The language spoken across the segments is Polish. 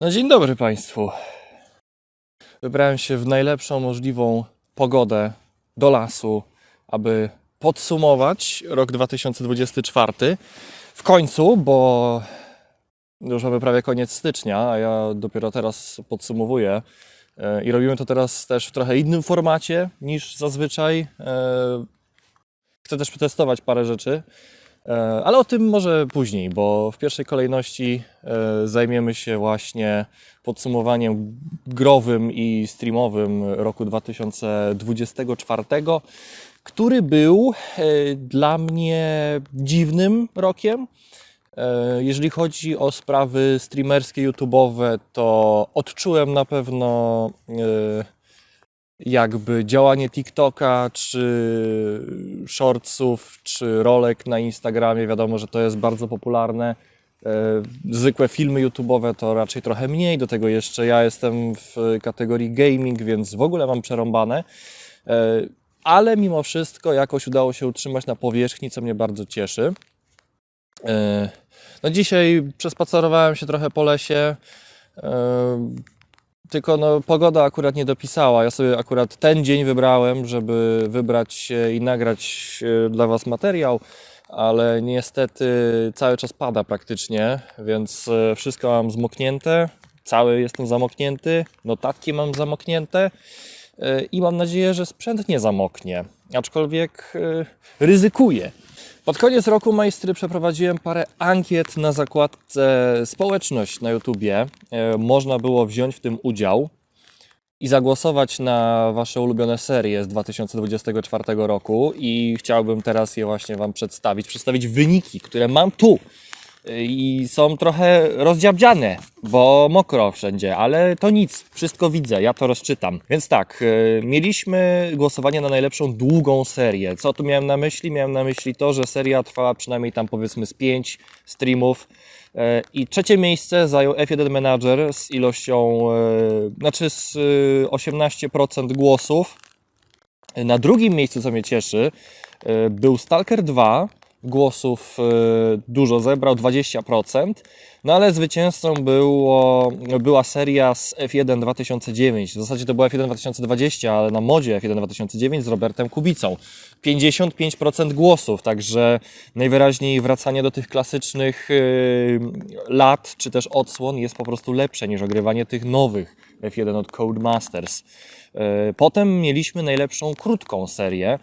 No dzień dobry Państwu. Wybrałem się w najlepszą możliwą pogodę do lasu, aby podsumować rok 2024. W końcu, bo już mamy prawie koniec stycznia, a ja dopiero teraz podsumowuję. E, I robimy to teraz też w trochę innym formacie niż zazwyczaj. E, Chcę też przetestować parę rzeczy, ale o tym może później, bo w pierwszej kolejności e, zajmiemy się właśnie podsumowaniem growym i streamowym roku 2024, który był e, dla mnie dziwnym rokiem. E, Jeżeli chodzi o sprawy streamerskie, YouTube'owe, to odczułem na pewno e, jakby działanie TikToka, czy shortsów, czy rolek na Instagramie. Wiadomo, że to jest bardzo popularne. E, Zwykłe filmy YouTube'owe to raczej trochę mniej. Do tego jeszcze ja jestem w kategorii gaming, więc w ogóle mam przerąbane. E, Ale mimo wszystko jakoś udało się utrzymać na powierzchni, co mnie bardzo cieszy. E, No dzisiaj przespacerowałem się trochę po lesie. Tylko no, pogoda akurat nie dopisała. Ja sobie akurat ten dzień wybrałem, żeby wybrać i nagrać e, dla Was materiał, ale niestety cały czas pada praktycznie, więc e, wszystko mam zmoknięte. Cały jestem zamoknięty, notatki mam zamoknięte i mam nadzieję, że sprzęt nie zamoknie. Aczkolwiek e, ryzykuję. Pod koniec roku majstry przeprowadziłem parę ankiet na zakładce społeczność na YouTubie. E, Można było wziąć w tym udział i zagłosować na Wasze ulubione serie z 2024 roku i chciałbym teraz je właśnie Wam przedstawić, przedstawić wyniki, które mam tu E, i są trochę rozdziabdziane, bo mokro wszędzie, ale to nic, wszystko widzę, ja to rozczytam. Więc tak, e, mieliśmy głosowanie na najlepszą długą serię. Co tu miałem na myśli? Miałem na myśli to, że seria trwała przynajmniej tam powiedzmy z 5 streamów. E, I trzecie miejsce zajął F1 Manager z ilością, e, znaczy z e, 18% głosów. Na drugim miejscu, co mnie cieszy, był Stalker 2. Głosów e, dużo zebrał, 20%. No ale zwycięzcą było, była seria z F1 2009. W zasadzie to była F1 2020, ale na modzie F1 2009 z Robertem Kubicą. 55% głosów, także najwyraźniej wracanie do tych klasycznych e, lat, czy też odsłon jest po prostu lepsze niż ogrywanie tych nowych F1 od Codemasters. E, Potem mieliśmy najlepszą krótką serię.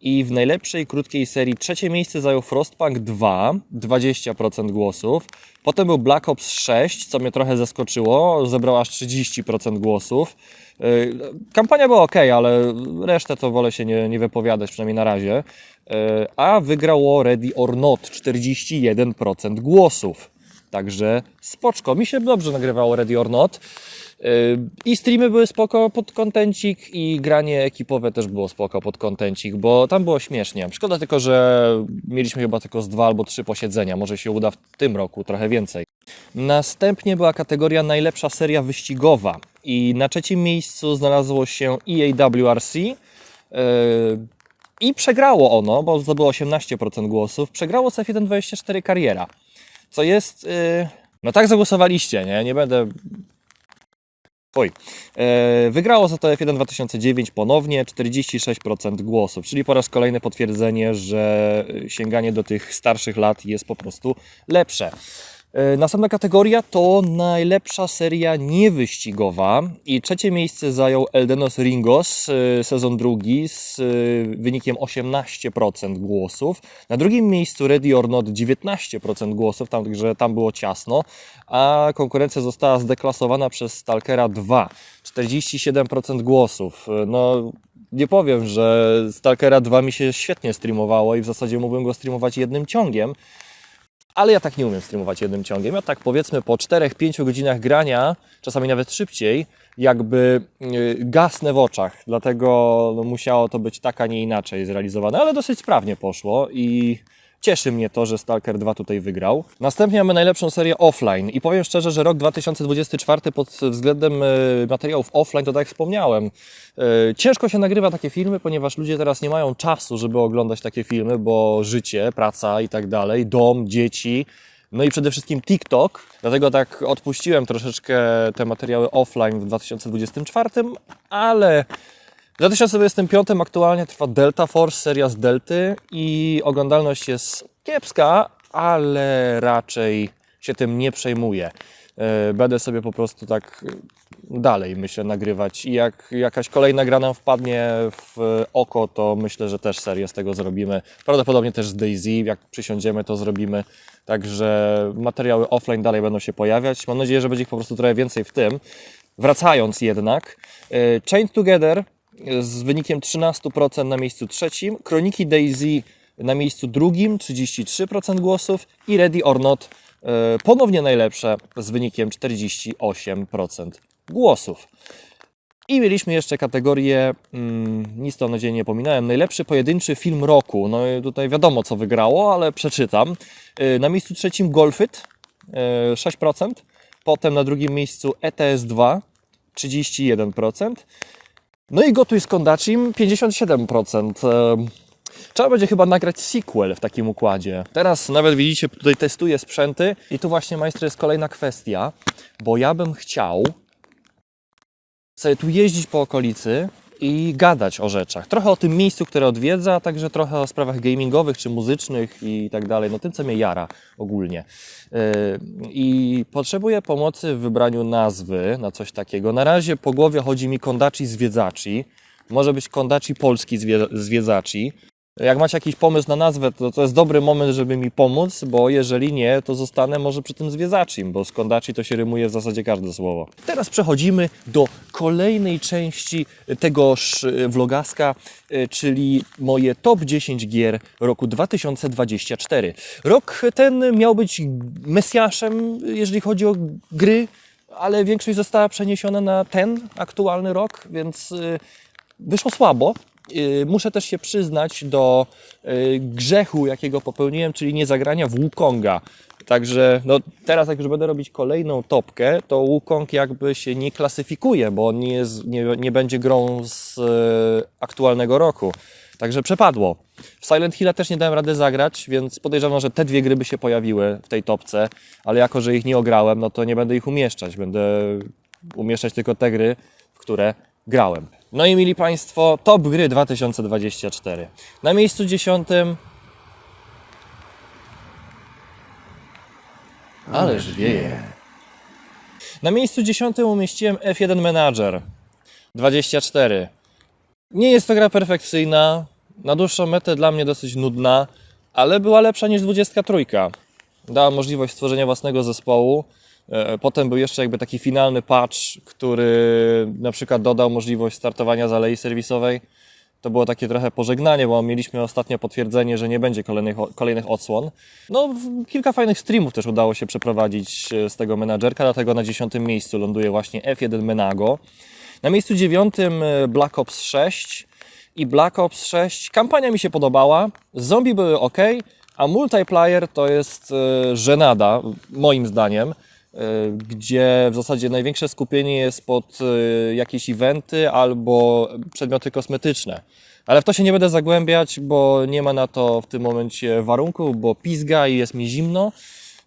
I w najlepszej krótkiej serii trzecie miejsce zajął Frostpunk 2, 20% głosów. Potem był Black Ops 6, co mnie trochę zaskoczyło, zebrał aż 30% głosów. Yy, Kampania była ok, ale resztę to wolę się nie, nie wypowiadać, przynajmniej na razie. Yy, A wygrało Ready or Not, 41% głosów. Także spoczko. Mi się dobrze nagrywało Ready or Not. Yy, I streamy były spoko pod kontencik i granie ekipowe też było spoko pod kontencik, bo tam było śmiesznie. Szkoda tylko, że mieliśmy chyba tylko z dwa albo trzy posiedzenia. Może się uda w tym roku trochę więcej. Następnie była kategoria najlepsza seria wyścigowa i na trzecim miejscu znalazło się EA WRC. Yy, I przegrało ono, bo zdobyło 18% głosów. Przegrało z F124 Kariera. Co jest. Yy, no tak zagłosowaliście, nie? Nie będę Oj. E, Wygrało za to F1 2009 ponownie 46% głosów, czyli po raz kolejny potwierdzenie, że sięganie do tych starszych lat jest po prostu lepsze. E, Następna kategoria to najlepsza seria niewyścigowa i trzecie miejsce zajął Eldenos Ringos, e, sezon drugi z e, wynikiem 18% głosów. Na drugim miejscu Ready or Not 19% głosów, także tam było ciasno, a konkurencja została zdeklasowana przez Stalkera 2, 47% głosów. E, No, nie powiem, że Stalkera 2 mi się świetnie streamowało i w zasadzie mógłbym go streamować jednym ciągiem, ale ja tak nie umiem streamować jednym ciągiem. Ja tak powiedzmy po 4-5 godzinach grania, czasami nawet szybciej, jakby yy, gasnę w oczach. Dlatego no, musiało to być tak, a nie inaczej zrealizowane, ale dosyć sprawnie poszło i cieszy mnie to, że Stalker 2 tutaj wygrał. Następnie mamy najlepszą serię offline i powiem szczerze, że rok 2024 pod względem yy, materiałów offline, to tak jak wspomniałem, yy, ciężko się nagrywa takie filmy, ponieważ ludzie teraz nie mają czasu, żeby oglądać takie filmy, bo życie, praca i tak dalej, dom, dzieci, no i przede wszystkim TikTok. Dlatego tak odpuściłem troszeczkę te materiały offline w 2024, ale w 2025 aktualnie trwa Delta Force, seria z Delty i oglądalność jest kiepska, ale raczej się tym nie przejmuję. E, Będę sobie po prostu tak dalej, myślę, nagrywać i jak jakaś kolejna gra nam wpadnie w oko, to myślę, że też serię z tego zrobimy. Prawdopodobnie też z Daisy, jak przysiądziemy, to zrobimy. Także materiały offline dalej będą się pojawiać. Mam nadzieję, że będzie ich po prostu trochę więcej w tym. Wracając jednak, e, Chained Together z wynikiem 13% na miejscu trzecim, Kroniki Daisy na miejscu drugim, 33% głosów i Ready or Not e, ponownie najlepsze z wynikiem 48% głosów. I mieliśmy jeszcze kategorię, mm, nic to na nadzieję nie pominąłem, najlepszy pojedynczy film roku. No i tutaj wiadomo co wygrało, ale przeczytam. E, Na miejscu trzecim Golfit, e, 6%, potem na drugim miejscu E ETS 2, 31%, no i Gotuj z Kondacim 57%. Ehm, Trzeba będzie chyba nagrać sequel w takim układzie. Teraz nawet widzicie, tutaj testuję sprzęty i tu właśnie majster jest kolejna kwestia, bo ja bym chciał sobie tu jeździć po okolicy i gadać o rzeczach. Trochę o tym miejscu, które odwiedza, a także trochę o sprawach gamingowych czy muzycznych i tak dalej. No tym, co mnie jara ogólnie. Yy, I potrzebuję pomocy w wybraniu nazwy na coś takiego. Na razie po głowie chodzi mi Kondaci Zwiedzaci. Może być Kondaci Polski zwie- Zwiedzaci. Jak macie jakiś pomysł na nazwę, to to jest dobry moment, żeby mi pomóc, bo jeżeli nie, to zostanę może przy tym zwiedzaczym, bo z to się rymuje w zasadzie każde słowo. Teraz przechodzimy do kolejnej części tegoż e, vlogaska, e, czyli moje top 10 gier roku 2024. Rok ten miał być mesjaszem, jeżeli chodzi o gry, ale większość została przeniesiona na ten aktualny rok, więc e, wyszło słabo. Yy, Muszę też się przyznać do yy, grzechu, jakiego popełniłem, czyli nie zagrania w Wukonga. Także no, teraz, jak już będę robić kolejną topkę, to Wukong jakby się nie klasyfikuje, bo on nie, jest, nie, nie będzie grą z yy, aktualnego roku. Także przepadło. W Silent Hill też nie dałem rady zagrać, więc podejrzewam, że te dwie gry by się pojawiły w tej topce, ale jako, że ich nie ograłem, no to nie będę ich umieszczać. Będę umieszczać tylko te gry, w które grałem. No i mili Państwo, top gry 2024. Na miejscu dziesiątym. Ależ wieje. Na miejscu dziesiątym umieściłem F1 Manager 24. Nie jest to gra perfekcyjna, na dłuższą metę dla mnie dosyć nudna, ale była lepsza niż 23. Dała możliwość stworzenia własnego zespołu. E, Potem był jeszcze jakby taki finalny patch, który na przykład dodał możliwość startowania z alei serwisowej. To było takie trochę pożegnanie, bo mieliśmy ostatnio potwierdzenie, że nie będzie kolejnych, kolejnych odsłon. No, kilka fajnych streamów też udało się przeprowadzić e, z tego menadżerka, dlatego na dziesiątym miejscu ląduje właśnie F1 Menago. Na miejscu dziewiątym e, Black Ops 6 i Black Ops 6. Kampania mi się podobała, zombie były ok, a multiplayer to jest żenada, moim zdaniem, gdzie w zasadzie największe skupienie jest pod e, jakieś eventy albo przedmioty kosmetyczne. Ale w to się nie będę zagłębiać, bo nie ma na to w tym momencie warunków, bo pizga i jest mi zimno.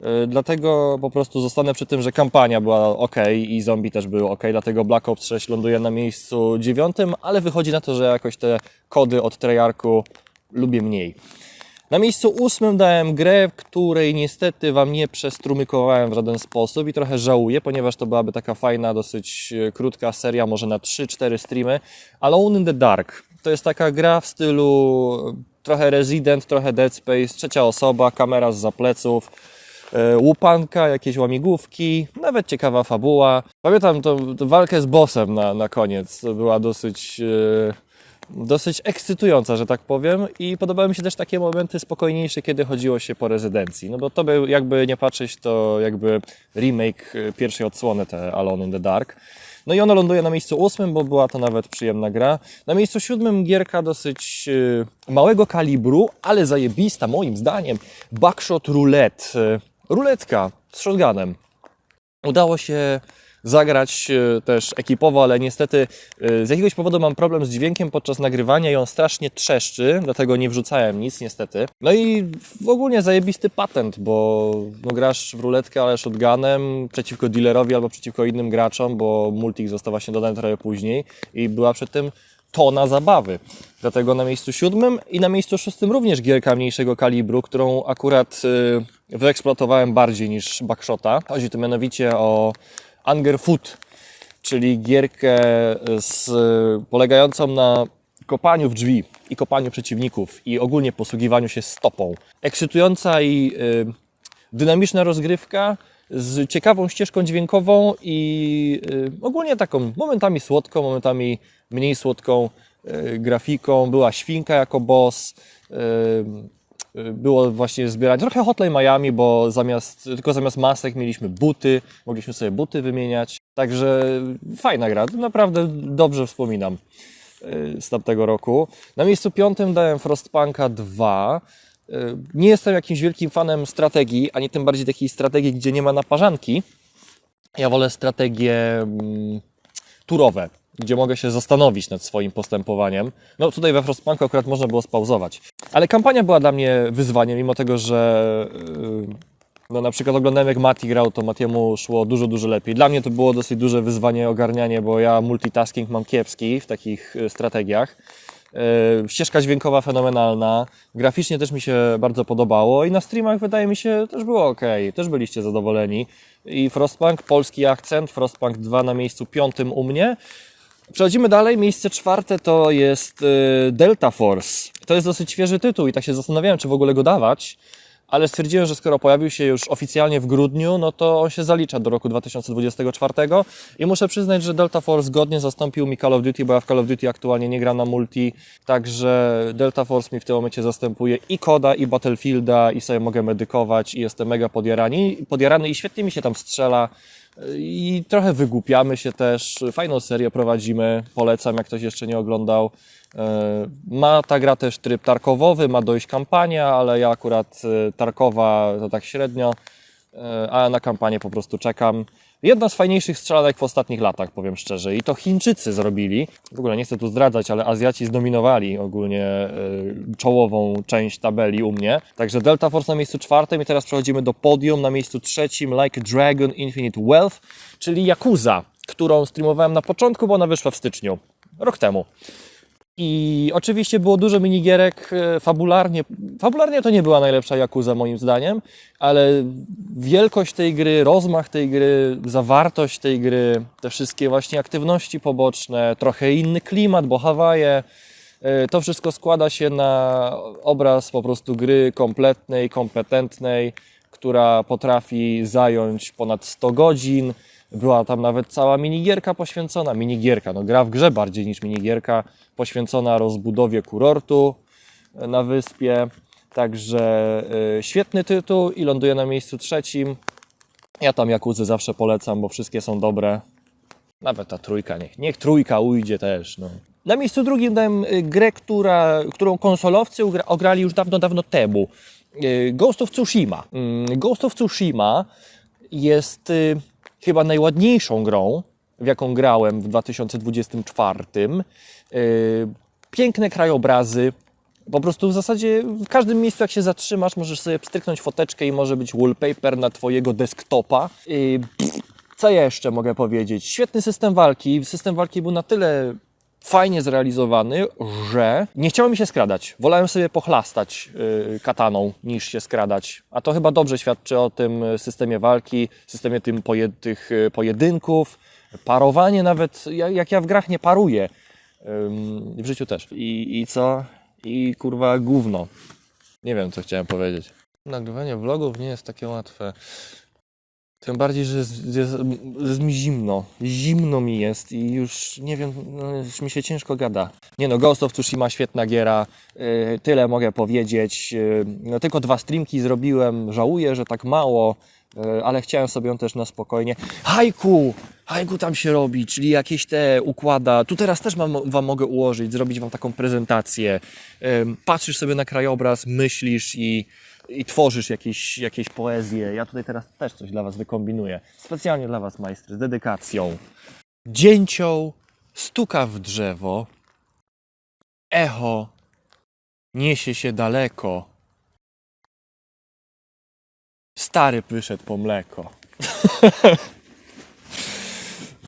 E, Dlatego po prostu zostanę przy tym, że kampania była ok i zombie też były ok, dlatego Black Ops 6 ląduje na miejscu dziewiątym, ale wychodzi na to, że jakoś te kody od Treyarchu lubię mniej. Na miejscu ósmym dałem grę, której niestety Wam nie przestrumykowałem w żaden sposób i trochę żałuję, ponieważ to byłaby taka fajna, dosyć e, krótka seria, może na 3-4 streamy. Alone in the Dark. To jest taka gra w stylu trochę Resident, trochę Dead Space, trzecia osoba, kamera z pleców, e, łupanka, jakieś łamigłówki, nawet ciekawa fabuła. Pamiętam tą, walkę z bossem na, na koniec, była dosyć... dosyć ekscytująca, że tak powiem i podobały mi się też takie momenty spokojniejsze, kiedy chodziło się po rezydencji, no bo to był jakby nie patrzeć, to jakby remake y, pierwszej odsłony te Alone in the Dark. No i ona ląduje na miejscu ósmym, bo była to nawet przyjemna gra. Na miejscu siódmym gierka dosyć y, małego kalibru, ale zajebista moim zdaniem. Backshot Roulette. Y, Ruletka z shotgunem. Udało się zagrać e, też ekipowo, ale niestety e, z jakiegoś powodu mam problem z dźwiękiem podczas nagrywania i on strasznie trzeszczy, dlatego nie wrzucałem nic niestety. No i w ogóle zajebisty patent, bo no, grasz w ruletkę, ale shotgunem przeciwko dealerowi albo przeciwko innym graczom, bo multik został właśnie dodany trochę później i była przy tym tona zabawy. Dlatego na miejscu siódmym i na miejscu szóstym również gierka mniejszego kalibru, którą akurat y, wyeksploatowałem bardziej niż Backshota. Chodzi tu mianowicie o Anger Food, czyli gierkę z, polegającą na kopaniu w drzwi i kopaniu przeciwników i ogólnie posługiwaniu się stopą. Ekscytująca i y, dynamiczna rozgrywka z ciekawą ścieżką dźwiękową i y, ogólnie taką momentami słodką, momentami mniej słodką y, grafiką. Była świnka jako boss. y, Było właśnie zbierać trochę Hotline Miami, bo zamiast, tylko zamiast masek mieliśmy buty, mogliśmy sobie buty wymieniać. Także fajna gra, naprawdę dobrze wspominam y, z tamtego roku. Na miejscu piątym dałem Frostpunka 2. Y, Nie jestem jakimś wielkim fanem strategii, ani tym bardziej takiej strategii, gdzie nie ma naparzanki. Ja wolę strategie mm, turowe, gdzie mogę się zastanowić nad swoim postępowaniem. No tutaj we Frostpunku akurat można było spauzować. Ale kampania była dla mnie wyzwaniem, mimo tego, że yy, no na przykład oglądałem jak Mati grał, to Matiemu szło dużo, dużo lepiej. Dla mnie to było dosyć duże wyzwanie ogarnianie, bo ja multitasking mam kiepski w takich y, strategiach. Yy, Ścieżka dźwiękowa fenomenalna, graficznie też mi się bardzo podobało i na streamach wydaje mi się też było ok, też byliście zadowoleni. I Frostpunk, polski akcent, Frostpunk 2 na miejscu piątym u mnie. Przechodzimy dalej, miejsce czwarte to jest yy, Delta Force. To jest dosyć świeży tytuł i tak się zastanawiałem, czy w ogóle go dawać, ale stwierdziłem, że skoro pojawił się już oficjalnie w grudniu, no to on się zalicza do roku 2024 i muszę przyznać, że Delta Force godnie zastąpił mi Call of Duty, bo ja w Call of Duty aktualnie nie gram na multi, także Delta Force mi w tym momencie zastępuje i Koda, i Battlefielda i sobie mogę medykować i jestem mega podjarany, podjarany i świetnie mi się tam strzela i trochę wygłupiamy się też, fajną serię prowadzimy, polecam jak ktoś jeszcze nie oglądał. E, Ma ta gra też tryb tarkowowy, ma dojść kampania, ale ja akurat e, tarkowa to tak średnio, e, a na kampanię po prostu czekam. Jedna z fajniejszych strzelanek w ostatnich latach, powiem szczerze. I to Chińczycy zrobili. W ogóle nie chcę tu zdradzać, ale Azjaci zdominowali ogólnie e, czołową część tabeli u mnie. Także Delta Force na miejscu czwartym i teraz przechodzimy do podium na miejscu trzecim Like Dragon Infinite Wealth, czyli Yakuza, którą streamowałem na początku, bo ona wyszła w styczniu, rok temu. I oczywiście było dużo minigierek e, fabularnie. Fabularnie to nie była najlepsza Yakuza moim zdaniem, ale wielkość tej gry, rozmach tej gry, zawartość tej gry, te wszystkie właśnie aktywności poboczne, trochę inny klimat, bo Hawaje, e, to wszystko składa się na obraz po prostu gry kompletnej, kompetentnej, która potrafi zająć ponad 100 godzin. Była tam nawet cała minigierka poświęcona, minigierka, no gra w grze bardziej niż minigierka, poświęcona rozbudowie kurortu e, na wyspie. Także y, świetny tytuł i ląduje na miejscu trzecim. Ja tam Jakuzy zawsze polecam, bo wszystkie są dobre. Nawet ta trójka, niech, niech trójka ujdzie też. No. Na miejscu drugim dałem y, grę, która, którą konsolowcy ograli już dawno, dawno temu. Ghost of Tsushima. Mm, Ghost of Tsushima jest y, chyba najładniejszą grą, w jaką grałem w 2024. Y, Piękne krajobrazy. Po prostu w zasadzie w każdym miejscu, jak się zatrzymasz, możesz sobie pstryknąć foteczkę i może być wallpaper na twojego desktopa. Y, co jeszcze mogę powiedzieć? Świetny system walki. System walki był na tyle fajnie zrealizowany, że nie chciało mi się skradać. Wolałem sobie pochlastać y, kataną niż się skradać. A to chyba dobrze świadczy o tym systemie walki, systemie tym poje, tych y, pojedynków, parowanie nawet, ja- jak ja w grach nie paruję. Ym, w życiu też. I, I co? I kurwa gówno. Nie wiem, co chciałem powiedzieć. Nagrywanie vlogów nie jest takie łatwe. Tym bardziej, że jest, jest, jest mi zimno. Zimno mi jest i już nie wiem, no, już mi się ciężko gada. Nie no, Ghost of Tsushima świetna giera. Yy, tyle mogę powiedzieć. Yy, no, tylko dwa streamki zrobiłem. Żałuję, że tak mało, yy, ale chciałem sobie ją też na spokojnie. Haiku! Haiku tam się robi, czyli jakieś te układa. Tu teraz też mam, Wam mogę ułożyć, zrobić Wam taką prezentację. Ym, Patrzysz sobie na krajobraz, myślisz i i tworzysz jakieś, jakieś poezje. Ja tutaj teraz też coś dla Was wykombinuję. Specjalnie dla Was, majstry, z dedykacją. Dzięcioł stuka w drzewo, echo niesie się daleko. Stary wyszedł po mleko.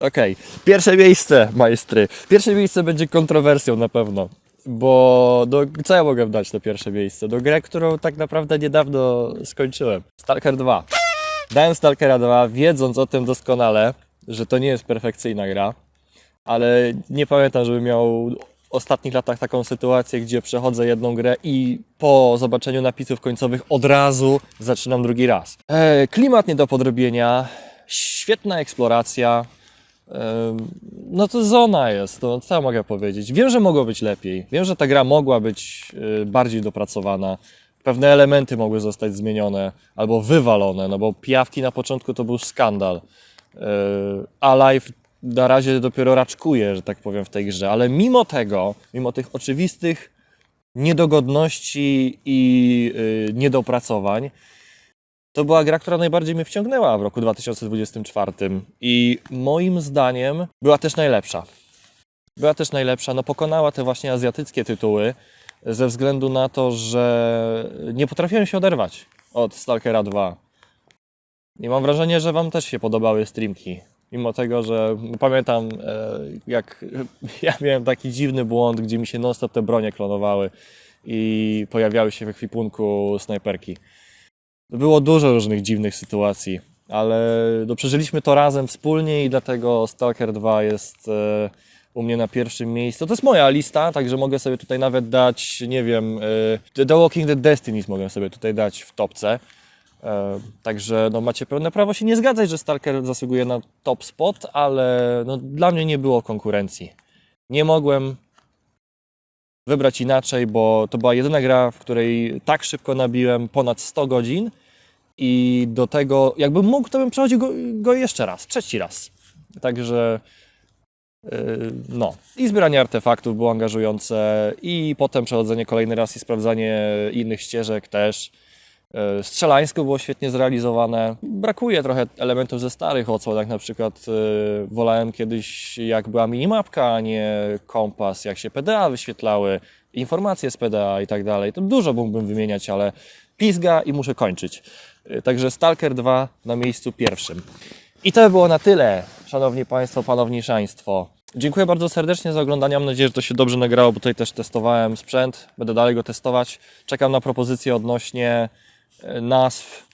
Okej, pierwsze miejsce, majstry. Pierwsze miejsce będzie kontrowersją na pewno. Bo do, co ja mogę dać to pierwsze miejsce? Do gry, którą tak naprawdę niedawno skończyłem. Stalker 2. Dałem Stalkera 2, wiedząc o tym doskonale, że to nie jest perfekcyjna gra, ale nie pamiętam, żebym miał w ostatnich latach taką sytuację, gdzie przechodzę jedną grę i po zobaczeniu napisów końcowych od razu zaczynam drugi raz. E, klimat nie do podrobienia, świetna eksploracja, No to zona jest, no co ja mogę powiedzieć. Wiem, że mogło być lepiej. Wiem, że ta gra mogła być y, bardziej dopracowana. Pewne elementy mogły zostać zmienione albo wywalone, no bo pijawki na początku to był skandal. Y, A live na razie dopiero raczkuje, że tak powiem, w tej grze, ale mimo tego, mimo tych oczywistych niedogodności i y, niedopracowań, to była gra, która najbardziej mnie wciągnęła w roku 2024 i moim zdaniem była też najlepsza. Była też najlepsza, no pokonała te właśnie azjatyckie tytuły ze względu na to, że nie potrafiłem się oderwać od Stalkera 2. I mam wrażenie, że Wam też się podobały streamki. Mimo tego, że pamiętam, e, jak ja miałem taki dziwny błąd, gdzie mi się non-stop te bronie klonowały i pojawiały się w ekwipunku snajperki. Było dużo różnych dziwnych sytuacji, ale no, przeżyliśmy to razem wspólnie i dlatego Stalker 2 jest e, u mnie na pierwszym miejscu. To jest moja lista, także mogę sobie tutaj nawet dać, nie wiem, e, The Walking Dead Destinies mogę sobie tutaj dać w topce. E, Także no, macie pełne prawo się nie zgadzać, że Stalker zasługuje na top spot, ale no, dla mnie nie było konkurencji. Nie mogłem wybrać inaczej, bo to była jedyna gra, w której tak szybko nabiłem ponad 100 godzin i do tego, jakbym mógł, to bym przechodził go, go jeszcze raz, trzeci raz. Także yy, no. I zbieranie artefaktów było angażujące i potem przechodzenie kolejny raz i sprawdzanie innych ścieżek też. Yy, Strzelańsko było świetnie zrealizowane. Brakuje trochę elementów ze starych odsłon, jak na przykład yy, wolałem kiedyś jak była minimapka, a nie kompas, jak się PDA wyświetlały, informacje z PDA i tak dalej. To dużo mógłbym wymieniać, ale pizga i muszę kończyć. Yy, Także Stalker 2 na miejscu pierwszym. I to by było na tyle, szanowni państwo, panowniszaństwo. Dziękuję bardzo serdecznie za oglądanie. Mam nadzieję, że to się dobrze nagrało, bo tutaj też testowałem sprzęt. Będę dalej go testować. Czekam na propozycje odnośnie e, nazw,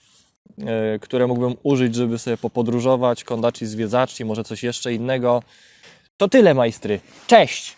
e, które mógłbym użyć, żeby sobie popodróżować, kondaci zwiedzaczki, może coś jeszcze innego. To tyle, majstry. Cześć!